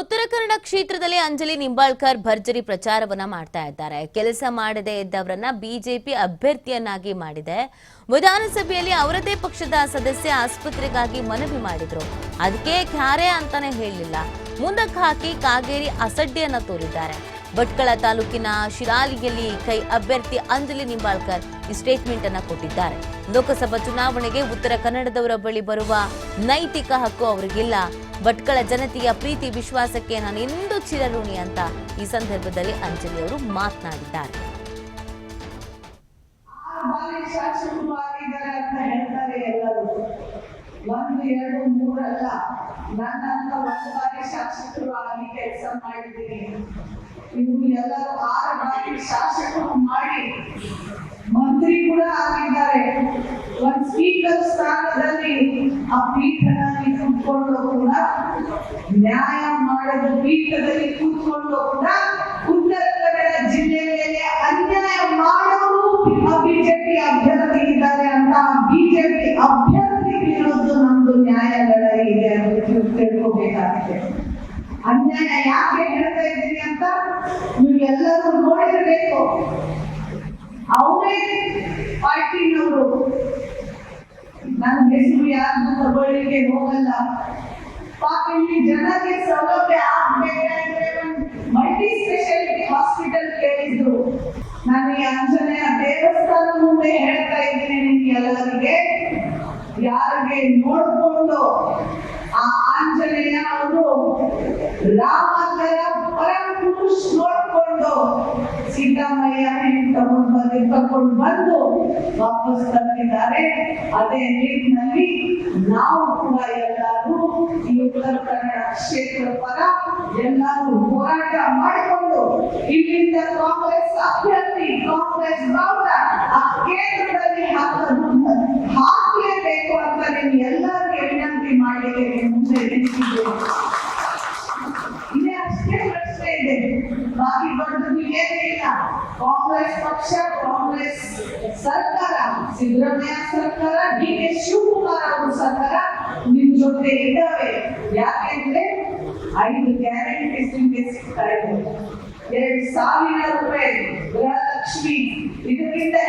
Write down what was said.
ಉತ್ತರ ಕನ್ನಡ ಕ್ಷೇತ್ರದಲ್ಲಿ ಅಂಜಲಿ ನಿಂಬಾಳ್ಕರ್ ಭರ್ಜರಿ ಪ್ರಚಾರವನ್ನ ಮಾಡ್ತಾ ಇದ್ದಾರೆ. ಕೆಲಸ ಮಾಡದೇ ಇದ್ದವರನ್ನ ಬಿಜೆಪಿ ಅಭ್ಯರ್ಥಿಯನ್ನಾಗಿ ಮಾಡಿದೆ. ವಿಧಾನಸಭೆಯಲ್ಲಿ ಅವರದೇ ಪಕ್ಷದ ಸದಸ್ಯ ಆಸ್ಪತ್ರೆಗಾಗಿ ಮನವಿ ಮಾಡಿದ್ರು. ಅದಕ್ಕೆ ಕ್ಯಾರೆ ಅಂತಾನೆ ಹೇಳಲಿಲ್ಲ. ಮುಂದಕ್ಕೆ ಹಾಕಿ ಕಾಗೇರಿ ಅಸಡ್ಡೆಯನ್ನ ತೋರಿದ್ದಾರೆ. ಭಟ್ಕಳ ತಾಲೂಕಿನ ಶಿರಾಲಿಯಲ್ಲಿ ಕೈ ಅಭ್ಯರ್ಥಿ ಅಂಜಲಿ ನಿಂಬಾಳ್ಕರ್ ಈ ಸ್ಟೇಟ್ಮೆಂಟ್ ಅನ್ನ ಕೊಟ್ಟಿದ್ದಾರೆ. ಲೋಕಸಭಾ ಚುನಾವಣೆಗೆ ಉತ್ತರ ಕನ್ನಡದವರ ಬಳಿ ಬರುವ ನೈತಿಕ ಹಕ್ಕು ಅವರಿಗಿಲ್ಲ. ಭಟ್ಕಳ ಜನತೆಯ ಪ್ರೀತಿ ವಿಶ್ವಾಸಕ್ಕೆ ನಾನು ಎಂದೂ ಚಿರಋಣಿ ಅಂತ ಈ ಸಂದರ್ಭದಲ್ಲಿ ಅಂಜಲಿ ಅವರು ಮಾತನಾಡಿದ್ದಾರೆ ಒಂದು ಎರಡು ಮೂರಲ್ಲ ನನ್ನಂತ ಒಂದು ಬಾರಿ ಶಾಸಕರು ಆಗಿ ಕೆಲಸ ಮಾಡಿದ್ದೀನಿ ಇವರು ಎಲ್ಲರೂ ಆರು ಬಾರಿ ಶಾಸಕರು ಮಾಡಿ ಮಂತ್ರಿ ಕೂಡ ಆಗಿದ್ದಾರೆ. ಒಂದು ಸ್ಪೀಕರ್ ಸ್ಥಾನದಲ್ಲಿ ಆ ಪೀಠದಲ್ಲಿ ಕೂತ್ಕೊಂಡು ಕೂಡ ನ್ಯಾಯ ಮಾಡಿದ ಪೀಠದಲ್ಲಿ ಕೂತ್ಕೊಂಡು ಕೂಡ ಉತ್ತರ ಕನ್ನಡ ಜಿಲ್ಲೆಯಲ್ಲಿ ಅನ್ಯಾಯ ಮಾಡೋರು ಬಿಜೆಪಿ ಅಭ್ಯರ್ಥಿ ಇದ್ದಾರೆ ಅಂತ ಬಿಜೆಪಿ ಅಭ್ಯರ್ಥಿ ಇರೋದು ನಮ್ದು ನ್ಯಾಯಾಲಯ ಇದೆ ಅಂತ ತಿಳ್ಕೊಬೇಕಾಗುತ್ತೆ ಅನ್ಯಾಯ ಯಾಕೆ ಹೇಳ್ತಾ ಇದ್ದೀನಿ ಅಂತ ನೀವು ಎಲ್ಲರೂ ನೋಡಿರ್ಬೇಕು ಅವರೇ ಪಾರ್ಟಿನವರು ನನ್ನ ಹೆಸರು ಯಾರನ್ನ ತಗೊಳ್ಳಿಕ್ಕೆ ಹೋಗಲ್ಲ. ಪಾಪ ಇಲ್ಲಿ ಜನಕ್ಕೆ ಸೌಲಭ್ಯ ಆಗ್ಬೇಕಾದ್ರೆ ಒಂದು ಮಲ್ಟಿ ಸ್ಪೆಷಾಲಿಟಿ ಹಾಸ್ಪಿಟಲ್ ಕೇಳಿದ್ರು. ನಾನು ಈ ಆಂಜನೇಯ ದೇವಸ್ಥಾನ ಮುಂದೆ ಹೇಳ್ತಾ ಇದ್ದೀನಿ ನಿಮ್ಗೆ ಎಲ್ಲರಿಗೆ. ಯಾರಿಗೆ ನೋಡ್ಕೊಂಡು ಆ ಆಂಜನೇಯ ಅವರು ರಾಮಕರ ಪರಮ ಪುರುಷ್ ತಗೊಂಡು ಬಂದು ಬಂದು ವಾಪಸ್ ತಂದಿದ್ದಾರೆ. ಅದೇ ನಿಟ್ಟಿನಲ್ಲಿ ನಾವು ಕೂಡ ಎಲ್ಲರೂ ಈ ಉತ್ತರ ಕನ್ನಡ ಕ್ಷೇತ್ರ ಪರ ಎಲ್ಲರೂ ಹೋರಾಟ ಮಾಡಿಕೊಂಡು ಇಲ್ಲಿಂದ ಕಾಂಗ್ರೆಸ್ ಅಭ್ಯರ್ಥಿ, ಕಾಂಗ್ರೆಸ್ ಗೌಡ ಆ ಕೇಂದ್ರದಲ್ಲಿ ಹಾಕಲು ಕಾಂಗ್ರೆಸ್ ಪಕ್ಷ ಕಾಂಗ್ರೆಸ್ ಸರ್ಕಾರ ಸಿದ್ದರಾಮಯ್ಯ ಸರ್ಕಾರ ಡಿ ಕೆ ಶಿವಕುಮಾರ್ ಅವರ ಸರ್ಕಾರ ನಿಮ್ ಜೊತೆ ಇದ್ದಾವೆ ಯಾಕೆಂದ್ರೆ ಐದು ಗ್ಯಾರಂಟೀಸ್ ನಿಮ್ಗೆ ಸಿಗ್ತಾ ಇದೆ ಎರಡ್ ಸಾವಿರ ರೂಪಾಯಿ ಗೃಹಲಕ್ಷ್ಮಿ ಇದಕ್ಕಿಂತ ಹೆಚ್ಚಿನ ಮಹಾಲಕ್ಷ್ಮಿ ವ್ರತ